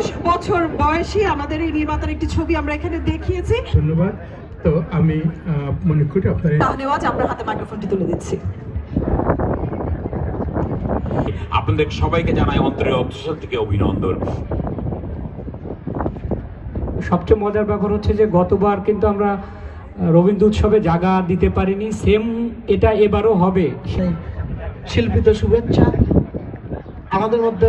একুশ বছর বয়সী আমাদের এই নির্মাতার একটি ছবি আমরা এখানে দেখিয়েছি। ধন্যবাদ। তো আমি মনে করি আপনার আজ আপনার হাতে মাইক্রোফোনটি তুলে দিচ্ছি। আপনাদের সবাইকে জানাই অন্তরের অন্তঃস্থল থেকে অভিনন্দন। সবচেয়ে মজার ব্যাপার হচ্ছে যে গতবার কিন্তু আমরা রবীন্দ্র উৎসবে জায়গা দিতে পারিনি। সেম এটা এবারও হবে। সেই শিল্পীদের শুভেচ্ছা। আমাদের মধ্যে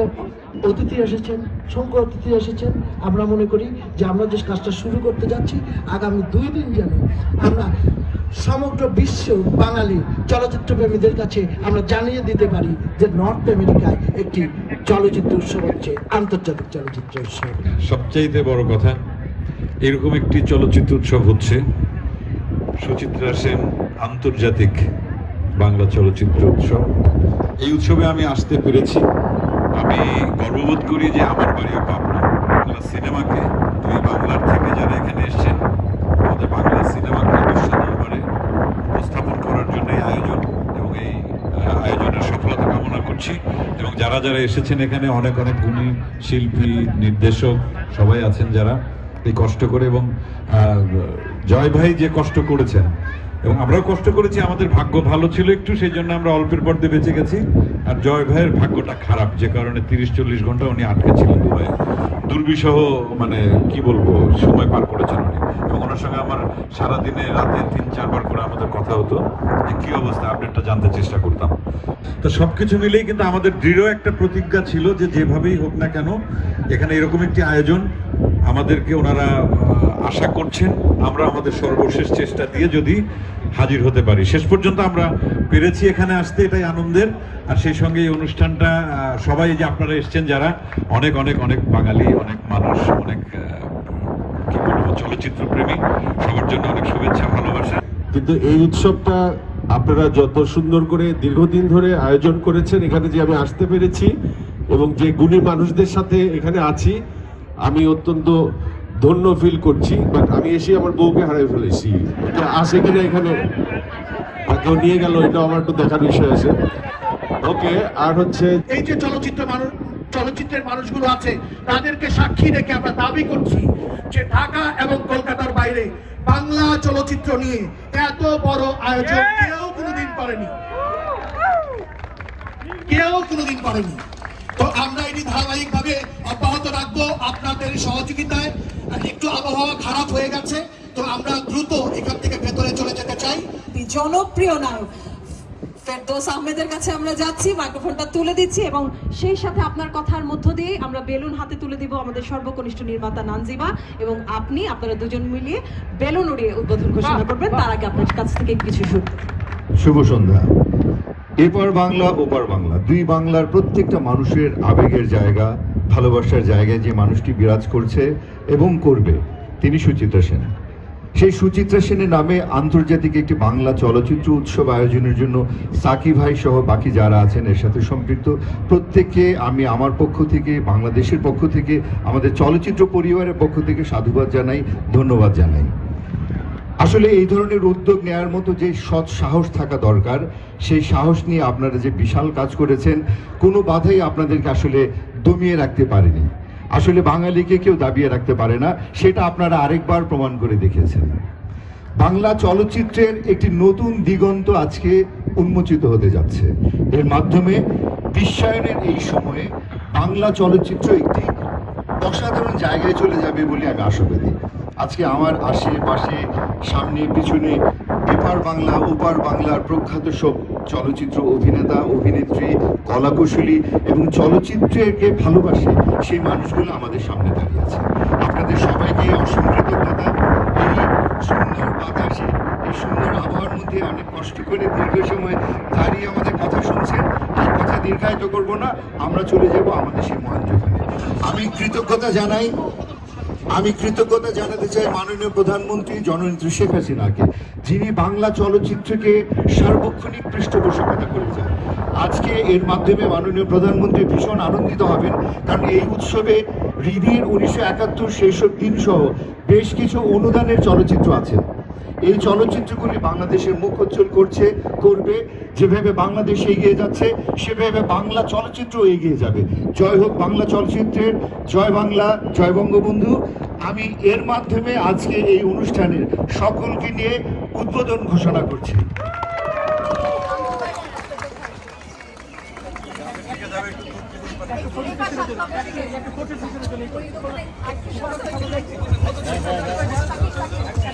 অতিথি এসেছেন সংখ্য অতিথি এসেছেন। আমরা মনে করি যে আমরা যে কাজটা শুরু করতে যাচ্ছি, আগামী দুই দিন যেন আমরা সমগ্র বিশ্ব বাঙালি চলচ্চিত্র প্রেমীদের কাছে আমরা জানিয়ে দিতে পারি যে নর্থ আমেরিকায় একটি চলচ্চিত্র উৎসব হচ্ছে, আন্তর্জাতিক চলচ্চিত্র উৎসব। সবচাইতে বড় কথা, এরকম একটি চলচ্চিত্র উৎসব হচ্ছে, সুচিত্রা সেন আন্তর্জাতিক বাংলা চলচ্চিত্র উৎসব। এই উৎসবে আমি আসতে পেরেছি। আমি গর্ববোধ করি যে আমার বাড়িও পাবনা বাংলা সিনেমাকে দুই বাংলার থেকে যারা এখানে এসেছেন আমাদের বাংলা সিনেমাকে বিশ্ব দরবারে উপস্থাপন করার জন্য এই আয়োজন এবং এই আয়োজনের সফলতা কামনা করছি। এবং যারা যারা এসেছেন এখানে, অনেক অনেক গুণী শিল্পী, নির্দেশক সবাই আছেন যারা এই কষ্ট করে এবং জয় ভাই যে কষ্ট করেছেন। এবং আমরাও কষ্ট করেছি, আমাদের ভাগ্য ভালো ছিল একটু, সেই জন্য আমরা অল্পের পর্দে বেঁচে গেছি। আর জয় ভাইয়ের ভাগ্যটা খারাপ, যে কারণে তিরিশ চল্লিশ ঘণ্টা উনি আটকে ছিলেন দুবাইয়ে। দুর্বিষহ মানে কি বলব, সময় পার করেছেন উনি। এবং ওনার সঙ্গে আমার সারাদিনে রাতে তিন, চারবার করে আমাদের কথা হতো যে কি অবস্থা, আপডেটটা জানতে চেষ্টা করতাম। তো সবকিছু মিলেই কিন্তু আমাদের দৃঢ় একটা প্রতিজ্ঞা ছিল যে যেভাবেই হোক না কেন, এখানে এরকম একটি আয়োজন আমাদেরকে ওনারা আশা করছেন আমরা আমাদের সর্বশেষ চেষ্টা দিয়ে যদি হাজির হতে পারি। শেষ পর্যন্ত আমরা পেরেছি এখানে আসতে, এটাই আনন্দের। আর সেই সঙ্গে এই অনুষ্ঠানটা সবাই যে আপনারা এসছেন, যারা অনেক অনেক অনেক বাঙালি, অনেক মানুষ, অনেক কি বলব চলচ্চিত্র প্রেমী সবার জন্য অনেক শুভেচ্ছা, ভালোবাসা। কিন্তু এই উৎসবটা আপনারা যত সুন্দর করে দীর্ঘদিন ধরে আয়োজন করেছেন, এখানে যে আমি আসতে পেরেছি এবং যে গুণী মানুষদের সাথে এখানে আছি, আমি অত্যন্ত ধন্য ফিল করছি বাট আমি এসে আমার বউকে হারিয়ে ফেলেছি। এটা আসে কিনা এখানে? কেউ নিয়ে গেল এটা আমার একটু দেখার বিষয় আছে। ওকে আর হচ্ছে এই যে চলচ্চিত্র মানুষ, চলচ্চিত্রের মানুষগুলো আছে, তাদেরকে সাক্ষী রেখে আমরা দাবি করছি যে ঢাকা এবং কলকাতার বাইরে বাংলা চলচ্চিত্র নিয়ে এত বড় আয়োজন কেউ কোনোদিন করেনি। কেউ কোনোদিন করেনি। তো আমরা এটি ধারাবাহিকভাবে অব্যাহত রাখব আপনাদের সহযোগিতায়। একটু আবহাওয়া খারাপ হয়ে গেছে তো আমরা দ্রুত এখান থেকে ভেতরে চলে যেতে চাই। জনপ্রিয় নায়ক ফেরদৌস আহমেদের কাছে আমরা যাচ্ছি মাইক্রোফোনটা তুলে দিচ্ছি এবং সেই সাথে আপনার কথার মধ্য দিয়ে আমরা বেলুন হাতে তুলে দিব আমাদের সর্বকনিষ্ঠ নির্মাতা নানজিবা এবং আপনি আপনারা দুজন মিলিয়ে বেলুন উড়িয়ে উদ্বোধন ঘোষণা করবেন। তার আগে আপনার কাছ থেকে কিছু শুনতে। শুভ সন্ধ্যা। এপার বাংলা, ওপার বাংলা। দুই বাংলার প্রত্যেকটা মানুষের আবেগের জায়গা, ভালোবাসার জায়গায় যে মানুষটি বিরাজ করছে এবং করবে, তিনি সুচিত্রা সেন। সেই সুচিত্রা সেনের নামে আন্তর্জাতিক একটি বাংলা চলচ্চিত্র উৎসব আয়োজনের জন্য সাকি ভাই সহ বাকি যারা আছেন এর সাথে সম্পৃক্ত। প্রত্যেককে আমি আমার পক্ষ থেকে, বাংলাদেশের পক্ষ থেকে, আমাদের চলচ্চিত্র পরিবারের পক্ষ থেকে সাধুবাদ জানাই, ধন্যবাদ জানাই। আসলে এই ধরনের উদ্যোগ নেওয়ার মতো যে সৎ সাহস থাকা দরকার, সেই সাহস নিয়ে আপনারা যে বিশাল কাজ করেছেন, কোনো বাধাই আপনাদেরকে আসলে দমিয়ে রাখতে পারেনি। আসলে বাঙালিকে কেউ দাবিয়ে রাখতে পারে না, সেটা আপনারা আরেকবার প্রমাণ করে দেখিয়েছেন। বাংলা চলচ্চিত্রের একটি নতুন দিগন্ত আজকে উন্মোচিত হতে যাচ্ছে। এর মাধ্যমে বিশ্বায়নের এই সময়ে বাংলা চলচ্চিত্র একটি অসাধারণ জায়গায় চলে যাবে বলে আমি আশাবাদী আজকে আমার আশেপাশে, সামনে, পিছনে, এপার বাংলা, ওপার বাংলার প্রখ্যাত সব চলচ্চিত্র অভিনেতা, অভিনেত্রী, কলাকুশলী এবং চলচ্চিত্রকে ভালোবাসে সেই মানুষগুলো আমাদের সামনে দাঁড়িয়ে আছে। আপনাদের সবাইকে অসংখ্য সুন্দর বাতাসে, এই সুন্দর আবহাওয়ার মধ্যে অনেক কষ্ট করে দীর্ঘ সময় দাঁড়িয়ে আমাদের কথা শুনছেন, এই কথা দীর্ঘায়িত করব না, আমরা চলে যাব আমাদের সেই মহান আমি কৃতজ্ঞতা জানাই আমি কৃতজ্ঞতা জানাতে চাই মাননীয় প্রধানমন্ত্রী জননেত্রী শেখ হাসিনাকে, যিনি বাংলা চলচ্চিত্রকে সার্বক্ষণিক পৃষ্ঠপোষকতা করেছেন। আজকে এর মাধ্যমে মাননীয় প্রধানমন্ত্রী ভীষণ আনন্দিত হবেন, কারণ এই উৎসবে হৃদির উনিশশো একাত্তর সেই সব দিন সহ বেশ কিছু অনুদানের চলচ্চিত্র আছে। এই চলচ্চিত্রগুলি বাংলাদেশের মুখ উজ্জ্বল করছে, করবে, যেভাবে বাংলাদেশ এগিয়ে যাচ্ছে, সেভাবে বাংলা চলচ্চিত্র এগিয়ে যাবে। জয় হোক বাংলা চলচ্চিত্রের, জয় বাংলা, জয় বঙ্গবন্ধু। আমি এর মাধ্যমে আজকে এই অনুষ্ঠানের সকলকে নিয়ে উদ্বোধন ঘোষণা করছি। দাঁড়াও